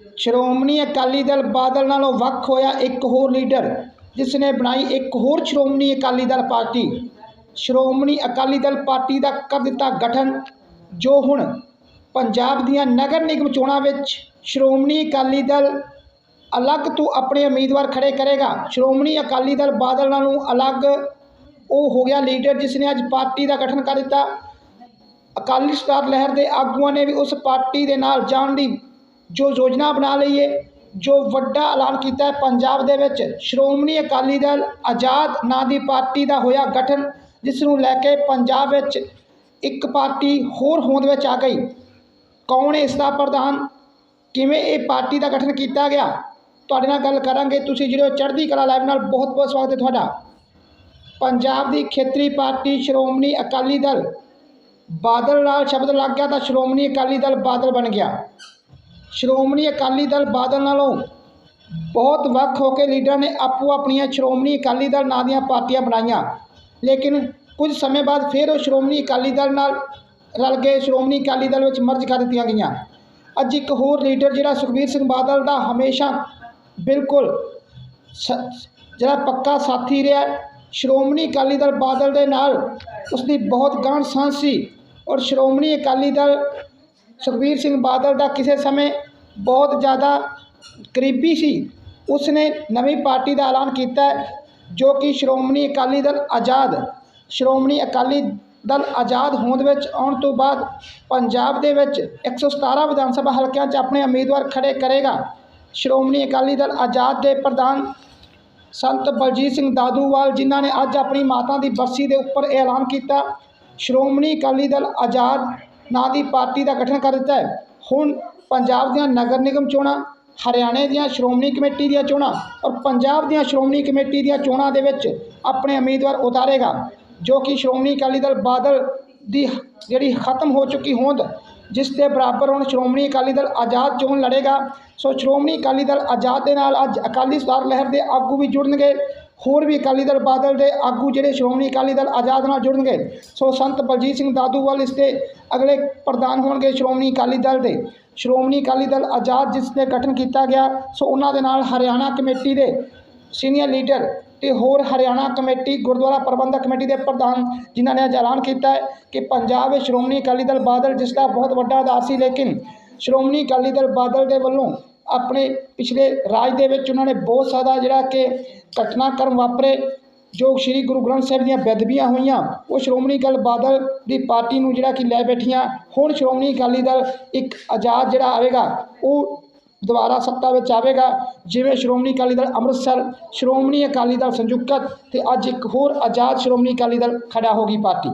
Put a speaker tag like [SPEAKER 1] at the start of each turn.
[SPEAKER 1] ਸ਼੍ਰੋਮਣੀ ਅਕਾਲੀ ਦਲ ਬਾਦਲ ਨਾਲੋਂ ਵੱਖ ਹੋਇਆ ਇੱਕ ਹੋਰ ਲੀਡਰ ਜਿਸ ਨੇ ਬਣਾਈ ਇੱਕ ਹੋਰ ਸ਼੍ਰੋਮਣੀ ਅਕਾਲੀ ਦਲ ਪਾਰਟੀ। ਸ਼੍ਰੋਮਣੀ ਅਕਾਲੀ ਦਲ ਪਾਰਟੀ ਦਾ ਕਰ ਦਿੱਤਾ ਗਠਨ, ਜੋ ਹੁਣ ਪੰਜਾਬ ਦੀਆਂ ਨਗਰ ਨਿਗਮ ਚੋਣਾਂ ਵਿੱਚ ਸ਼੍ਰੋਮਣੀ ਅਕਾਲੀ ਦਲ ਅਲੱਗ ਤੋਂ ਆਪਣੇ ਉਮੀਦਵਾਰ ਖੜੇ ਕਰੇਗਾ। ਸ਼੍ਰੋਮਣੀ ਅਕਾਲੀ ਦਲ ਬਾਦਲ ਨਾਲੋਂ ਅਲੱਗ ਉਹ ਹੋ ਗਿਆ ਲੀਡਰ ਜਿਸ ਨੇ ਅੱਜ ਪਾਰਟੀ ਦਾ ਗਠਨ ਕਰ ਦਿੱਤਾ। ਅਕਾਲੀ ਸਟਾਰ ਲਹਿਰ ਦੇ ਆਗੂਆਂ ਨੇ ਵੀ ਉਸ ਪਾਰਟੀ ਦੇ ਨਾਲ ਜਾਣ ਦੀ ਜੋ ਯੋਜਨਾ ਬਣਾ ਲਈ ਹੈ ਜੋ ਵੱਡਾ ਐਲਾਨ ਕੀਤਾ ਹੈ ਪੰਜਾਬ ਦੇ ਵਿੱਚ, ਸ਼੍ਰੋਮਣੀ ਅਕਾਲੀ ਦਲ ਆਜ਼ਾਦ ਨਾਂ ਦੀ ਪਾਰਟੀ ਦਾ ਹੋਇਆ ਗਠਨ ਜਿਸ ਨੂੰ ਲੈ ਕੇ ਪੰਜਾਬ ਵਿੱਚ ਇੱਕ ਪਾਰਟੀ ਹੋਰ ਹੋਂਦ ਵਿੱਚ ਆ ਗਈ। ਕੌਣ ਹੈ ਇਸ ਦਾ ਪ੍ਰਧਾਨ? ਕਿਵੇਂ ਇਹ ਪਾਰਟੀ ਦਾ ਗਠਨ ਕੀਤਾ ਗਿਆ? ਤੁਹਾਡੇ ਨਾਲ ਗੱਲ ਕਰਾਂਗੇ। ਤੁਸੀਂ ਜਿਹੜੇ ਚੜ੍ਹਦੀ ਕਲਾ ਲਾਈਵ ਨਾਲ ਬਹੁਤ ਬਹੁਤ ਸਵਾਗਤ ਹੈ ਤੁਹਾਡਾ। ਪੰਜਾਬ ਦੀ ਖੇਤਰੀ ਪਾਰਟੀ ਸ਼੍ਰੋਮਣੀ ਅਕਾਲੀ ਦਲ, ਬਾਦਲ ਨਾਲ ਸ਼ਬਦ ਲੱਗ ਗਿਆ ਤਾਂ ਸ਼੍ਰੋਮਣੀ ਅਕਾਲੀ ਦਲ ਬਾਦਲ ਬਣ ਗਿਆ। ਸ਼੍ਰੋਮਣੀ ਅਕਾਲੀ ਦਲ ਬਾਦਲ ਨਾਲੋਂ ਬਹੁਤ ਵੱਖ ਹੋ ਕੇ ਲੀਡਰਾਂ ਨੇ ਆਪੋ ਆਪਣੀਆਂ ਸ਼੍ਰੋਮਣੀ ਅਕਾਲੀ ਦਲ ਨਾਂ ਦੀਆਂ ਪਾਰਟੀਆਂ ਬਣਾਈਆਂ। ਲੇਕਿਨ ਕੁਝ ਸਮੇਂ ਬਾਅਦ ਫਿਰ ਉਹ ਸ਼੍ਰੋਮਣੀ ਅਕਾਲੀ ਦਲ ਨਾਲ ਰਲ ਗਏ ਸ਼੍ਰੋਮਣੀ ਅਕਾਲੀ ਦਲ ਵਿੱਚ ਮਰਜ ਕਰ ਦਿੱਤੀਆਂ ਗਈਆਂ। ਅੱਜ ਇੱਕ ਹੋਰ ਲੀਡਰ ਜਿਹੜਾ ਸੁਖਬੀਰ ਸਿੰਘ ਬਾਦਲ ਦਾ ਹਮੇਸ਼ਾ ਬਿਲਕੁਲ ਸ- ਜਿਹੜਾ ਪੱਕਾ ਸਾਥੀ ਰਿਹਾ, ਸ਼੍ਰੋਮਣੀ ਅਕਾਲੀ ਦਲ ਬਾਦਲ ਦੇ ਨਾਲ ਉਸ ਦੀ ਬਹੁਤ ਗਾਂਢ ਸਾਂਝ ਸੀ ਔਰ ਸ਼੍ਰੋਮਣੀ ਅਕਾਲੀ ਦਲ ਸੁਖਬੀਰ ਸਿੰਘ ਬਾਦਲ ਦਾ ਕਿਸੇ ਸਮੇਂ ਬਹੁਤ ਜ਼ਿਆਦਾ ਕਰੀਬੀ ਸੀ ਉਸ ਨੇ ਨਵੀਂ ਪਾਰਟੀ ਦਾ ਐਲਾਨ ਕੀਤਾ ਜੋ ਕਿ ਸ਼੍ਰੋਮਣੀ ਅਕਾਲੀ ਦਲ ਆਜ਼ਾਦ, ਸ਼੍ਰੋਮਣੀ ਅਕਾਲੀ ਦਲ ਆਜ਼ਾਦ ਹੋਂਦ ਵਿੱਚ ਆਉਣ ਤੋਂ ਬਾਅਦ ਪੰਜਾਬ ਦੇ ਵਿੱਚ 117 ਵਿਧਾਨ ਸਭਾ ਹਲਕਿਆਂ 'ਚ ਆਪਣੇ ਉਮੀਦਵਾਰ ਖੜੇ ਕਰੇਗਾ। ਸ਼੍ਰੋਮਣੀ ਅਕਾਲੀ ਦਲ ਆਜ਼ਾਦ ਦੇ ਪ੍ਰਧਾਨ ਸੰਤ ਬਲਜੀਤ ਸਿੰਘ ਦਾਦੂਵਾਲ ਜਿਨ੍ਹਾਂ ਨੇ ਅੱਜ ਆਪਣੀ ਮਾਤਾ ਦੀ ਬਰਸੀ ਦੇ ਉੱਪਰ ਇਹ ਐਲਾਨ ਕੀਤਾ, ਸ਼੍ਰੋਮਣੀ ਅਕਾਲੀ ਦਲ ਆਜ਼ਾਦ ਨਾਂ ਦੀ ਪਾਰਟੀ ਦਾ ਗਠਨ ਕਰ ਦਿੱਤਾ ਹੈ। ਹੁਣ ਪੰਜਾਬ ਦੀਆਂ ਨਗਰ ਨਿਗਮ ਚੋਣਾਂ, ਹਰਿਆਣੇ ਦੀਆਂ ਸ਼੍ਰੋਮਣੀ ਕਮੇਟੀ ਦੀਆਂ ਚੋਣਾਂ ਔਰ ਪੰਜਾਬ ਦੀਆਂ ਸ਼੍ਰੋਮਣੀ ਕਮੇਟੀ ਦੀਆਂ ਚੋਣਾਂ ਦੇ ਵਿੱਚ ਆਪਣੇ ਉਮੀਦਵਾਰ ਉਤਾਰੇਗਾ, ਜੋ ਕਿ ਸ਼੍ਰੋਮਣੀ ਅਕਾਲੀ ਦਲ ਬਾਦਲ ਦੀ ਜਿਹੜੀ ਖਤਮ ਹੋ ਚੁੱਕੀ ਹੋਂਦ, ਜਿਸ ਦੇ ਬਰਾਬਰ ਹੁਣ ਸ਼੍ਰੋਮਣੀ ਅਕਾਲੀ ਦਲ ਆਜ਼ਾਦ ਚੋਣ ਲੜੇਗਾ। ਸੋ ਸ਼੍ਰੋਮਣੀ ਅਕਾਲੀ ਦਲ ਆਜ਼ਾਦ ਦੇ ਨਾਲ ਅੱਜ ਅਕਾਲੀ ਸਟਾਰ ਲਹਿਰ ਦੇ ਆਗੂ ਵੀ ਜੁੜਨਗੇ। ਹੋਰ ਵੀ ਅਕਾਲੀ ਦਲ ਬਾਦਲ ਦੇ ਆਗੂ ਜਿਹੜੇ ਸ਼੍ਰੋਮਣੀ ਅਕਾਲੀ ਦਲ ਆਜ਼ਾਦ ਨਾਲ ਜੁੜਨਗੇ, ਸੋ ਸੰਤ ਬਲਜੀਤ ਸਿੰਘ ਦਾਦੂਵਾਲ ਇਸ ਦੇ ਅਗਲੇ ਪ੍ਰਧਾਨ ਹੋਣਗੇ ਸ਼੍ਰੋਮਣੀ ਅਕਾਲੀ ਦਲ ਦੇ। ਸ਼੍ਰੋਮਣੀ ਅਕਾਲੀ ਦਲ ਆਜ਼ਾਦ ਜਿਸ ਨੇ ਗਠਨ ਕੀਤਾ ਗਿਆ, ਸੋ ਉਹਨਾਂ ਦੇ ਨਾਲ ਹਰਿਆਣਾ ਕਮੇਟੀ ਦੇ ਸੀਨੀਅਰ ਲੀਡਰ ਤੇ ਹੋਰ ਹਰਿਆਣਾ ਕਮੇਟੀ, ਗੁਰਦੁਆਰਾ ਪ੍ਰਬੰਧਕ ਕਮੇਟੀ ਦੇ ਪ੍ਰਧਾਨ ਜਿਨ੍ਹਾਂ ਨੇ ਅੱਜ ਐਲਾਨ ਕੀਤਾ ਹੈ ਕਿ ਪੰਜਾਬ ਵਿੱਚ ਸ਼੍ਰੋਮਣੀ ਅਕਾਲੀ ਦਲ ਬਾਦਲ ਜਿਸ ਦਾ ਬਹੁਤ ਵੱਡਾ ਆਧਾਰ ਸੀ ਲੇਕਿਨ ਸ਼੍ਰੋਮਣੀ ਅਕਾਲੀ ਦਲ ਬਾਦਲ ਦੇ ਵੱਲੋਂ ਆਪਣੇ ਪਿਛਲੇ ਰਾਜ ਦੇ ਵਿੱਚ ਉਹਨਾਂ ਨੇ ਬਹੁਤ ਜ਼ਿਆਦਾ ਜਿਹੜਾ ਕਿ ਘਟਨਾਕ੍ਰਮ ਵਾਪਰੇ, ਜੋ ਸ੍ਰੀ ਗੁਰੂ ਗ੍ਰੰਥ ਸਾਹਿਬ ਦੀਆਂ ਬੇਅਦਬੀਆਂ ਹੋਈਆਂ, ਉਹ ਸ਼੍ਰੋਮਣੀ ਅਕਾਲੀ ਬਾਦਲ ਦੀ ਪਾਰਟੀ ਨੂੰ ਜਿਹੜਾ ਕਿ ਲੈ ਬੈਠੀਆਂ, ਹੁਣ ਸ਼੍ਰੋਮਣੀ ਅਕਾਲੀ ਦਲ ਇੱਕ ਆਜ਼ਾਦ ਜਿਹੜਾ ਆਵੇਗਾ, ਉਹ ਦੁਬਾਰਾ ਸੱਤਾ ਵਿੱਚ ਆਵੇਗਾ, ਜਿਵੇਂ ਸ਼੍ਰੋਮਣੀ ਅਕਾਲੀ ਦਲ ਅੰਮ੍ਰਿਤਸਰ, ਸ਼੍ਰੋਮਣੀ ਅਕਾਲੀ ਦਲ ਸੰਯੁਕਤ ਤੇ ਅੱਜ ਇੱਕ ਹੋਰ ਆਜ਼ਾਦ ਸ਼੍ਰੋਮਣੀ ਅਕਾਲੀ ਦਲ ਖੜਾ ਹੋ ਗਈ ਪਾਰਟੀ।